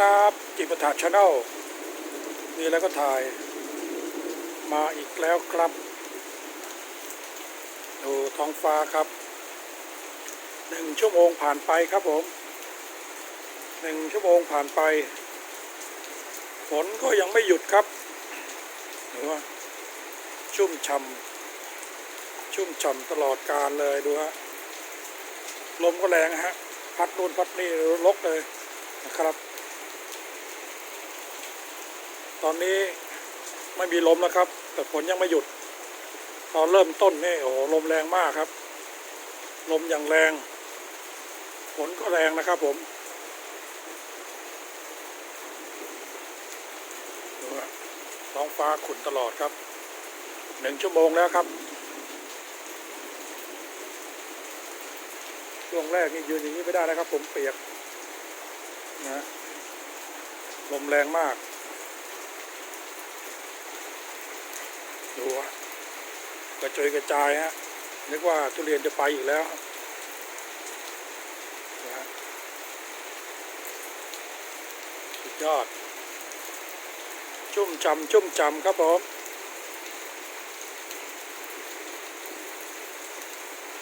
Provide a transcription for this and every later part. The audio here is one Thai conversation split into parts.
ครับจิปถาชาแนลมีอะไรก็ถ่าย มาอีกแล้วครับ ดูท้องฟ้าครับหนึ่งชั่วโมงผ่านไปครับผมหนึ่งชั่วโมงผ่านไปฝนก็ยังไม่หยุดครับหรือว่าชุ่มช่ำชุ่มฉ่ำตลอดการเลยดูฮะลมก็แรงฮะพัดนู่นพัดนี่ลกเลยนะครับ ตอนนี้ไม่มีลมแล้วครับ แต่ฝนยังไม่หยุดตอนเริ่มต้นนี่โอ้โหลมแรงมากครับ ลมอย่างแรงฝนก็แรงนะครับผมท้องฟ้าขุ่นตลอดครับหนึ่งชั่วโมงแล้วครับ ช่วงแรกนี่ยืนอย่างนี้ไม่ได้นะครับ ผมเปียกนะลมแรงมาก ดูฮะกระจยกระจายฮะนึกว่าทุเรียนจะไปอีกแล้วนะฮะสุดยอด ชุ่มจำชุ่มจำครับผม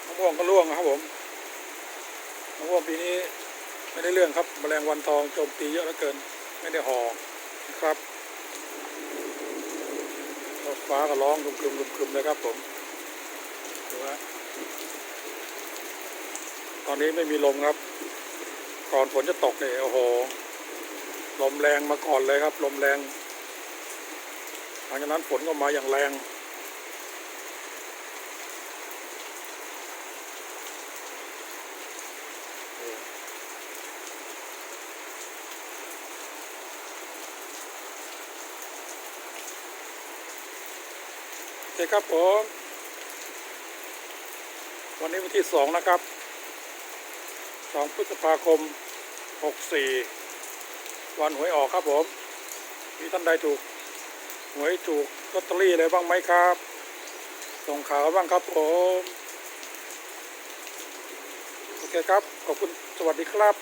มะม่วงก็ร่วงครับผมมะม่วงปีนี้ไม่ได้เรื่องครับแมลงวันทองโจมตีเยอะเหลือเกิน ไม่ได้ห่อนะครับ ฟ้าก็ร้องคลุมๆครึมๆเลยครับผมดูฮะตอนนี้ไม่มีลมครับ ก่อนฝนจะตกเนี่ยโอ้โห ลมแรงมาก่อนเลยครับ ลมแรงหลังจากนั้นฝนก็มาอย่างแรง เคครับผม วันนี้วันที่สองนะครับสองพฤษภาคมหกสี่วันหวยออกครับผม มีท่านใดถูก หวยถูกลอตเตอรี่อะไรบ้างไหมครับ ส่งข่าวบ้างครับผม โอเคครับ ขอบคุณ สวัสดีครับ